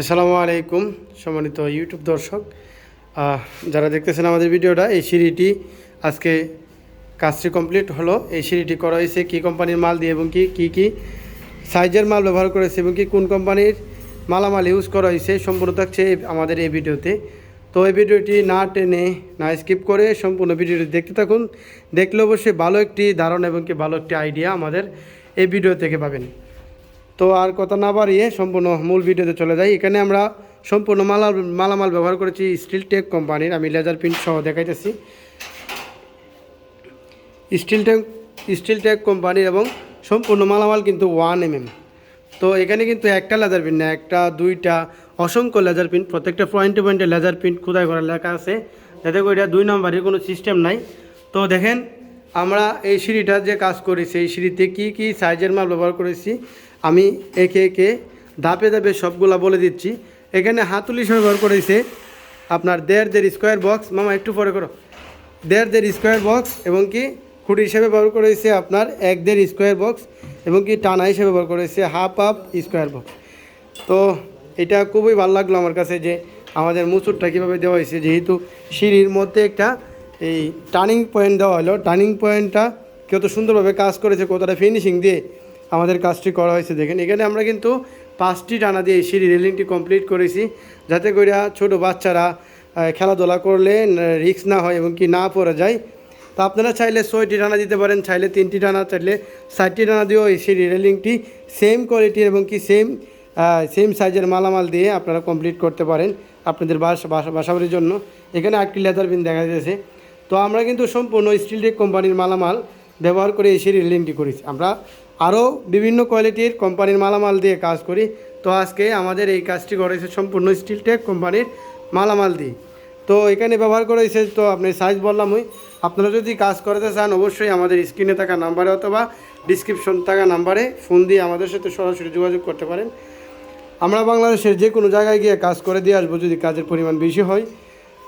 আসসালামু আলাইকুম, সম্মানিত ইউটিউব দর্শক। যারা দেখতেছেন আমাদের ভিডিওটা, এই সিঁড়িটি আজকে কাজটি কমপ্লিট হলো। এই সিঁড়িটি করা হয়েছে কী কোম্পানির মাল দিয়ে এবং কি, কী কী সাইজের মাল ব্যবহার করেছে এবং কি কোন কোম্পানির মালামাল ইউজ করা হয়েছে সম্পূর্ণ থাকছে আমাদের এই ভিডিওতে। তো এই ভিডিওটি না টেনে, না স্কিপ করে সম্পূর্ণ ভিডিওটি দেখতে থাকুন। দেখলে অবশ্যই ভালো একটি ধারণা এবং কি ভালো একটি আইডিয়া আমাদের এই ভিডিও থেকে পাবেন। তো আর কথা না বাড়িয়ে সম্পূর্ণ মূল ভিডিওতে চলে যাই। এখানে আমরা সম্পূর্ণ মালা মালামাল ব্যবহার করেছি স্টিল টেক কোম্পানির। আমি লেজার প্রিন্ট সহ দেখাইতেছি। স্টিল টেক স্টিল টেক কোম্পানির এবং সম্পূর্ণ মালামাল কিন্তু ওয়ান এম তো এখানে কিন্তু একটা লেজার প্রিন্ট না, একটা, দুইটা অসংখ্য লেজার প্রিন্ট। প্রত্যেকটা পয়েন্টে পয়েন্টে লেজার প্রিন্ট খোদাই করা লেখা আছে। যাতে করে দুই নম্বরের কোনো সিস্টেম নাই। তো দেখেন আমরা এই সিঁড়িটা যে কাজ করেছি এই সিঁড়িতে কী কী সাইজের মাল ব্যবহার করেছি, আমি একে একে ধাপে ধাপে সবগুলা বলে দিচ্ছি। এখানে হাতুলি ব্যবহার করেছে আপনার দেড় দেড় স্কোয়ার বক্স। মামা, একটু পরে করো। দেড় দেড় স্কোয়ার বক্স এবং কি খুঁটি হিসেবে ব্যবহার করেছে আপনার এক দেড় স্কোয়ার বক্স এবং কি টানা হিসেবে ব্যবহার করেছে হাফ হাফ স্কোয়ার বক্স। তো এটা খুবই ভালো লাগল আমার কাছে যে আমাদের মুচুরটা কীভাবে দেওয়া হয়েছে, যেহেতু সিঁড়ির মধ্যে একটা এই টার্নিং পয়েন্ট দেওয়া হলো। টার্নিং পয়েন্টটা কত সুন্দরভাবে কাজ করেছে কতটা ফিনিশিং দিয়ে আমাদের কাজটি করা হয়েছে। দেখেন, এখানে আমরা কিন্তু পাঁচটি টানা দিয়ে সিঁড়ি রেলিংটি কমপ্লিট করেছি। যাতে করে ছোট বাচ্চারা খেলাধুলা করলে রিস্ক না হয় এবং কি না পড়ে যায়। তো আপনারা চাইলে ছয়টি টানা দিতে পারেন, চাইলে তিনটি টানা, চাইলে চারটি টানা দিয়েও এই সিঁড়ি রেলিংটি সেম কোয়ালিটির এবং কি সেম সেম সাইজের মালামাল দিয়ে আপনারা কমপ্লিট করতে পারেন আপনাদের বাসা বাসা, বাসাবাড়ির জন্য। এখানে আটটি লেদার বিন দেখা যাচ্ছে। তো আমরা কিন্তু সম্পূর্ণ স্টিল টেক কোম্পানির মালামাল ব্যবহার করে এই সিঁড়ি রেলিংটি করেছি। আমরা আরও বিভিন্ন কোয়ালিটির কোম্পানির মালামাল দিয়ে কাজ করি। তো আজকে আমাদের এই কাজটি করেছে সম্পূর্ণ স্টিল টেক কোম্পানির মালামাল দিয়ে। তো এখানে ব্যবহার করেছে তো আপনি সাইজ বললাম ওই। আপনারা যদি কাজ করতে চান অবশ্যই আমাদের স্ক্রিনে থাকা নাম্বারে অথবা ডিসক্রিপশন থাকা নাম্বারে ফোন দিয়ে আমাদের সাথে সরাসরি যোগাযোগ করতে পারেন। আমরা বাংলাদেশের যে কোনো জায়গায় গিয়ে কাজ করে দিয়ে আসব যদি কাজের পরিমাণ বেশি হয়।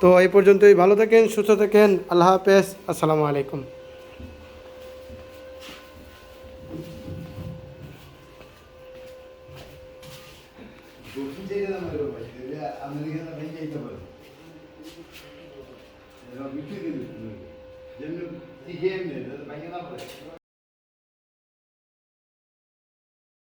তো এই পর্যন্তই ভালো থাকেন সুস্থ থাকেন আল্লাহ হাফেজ আসসালামু আলাইকুম।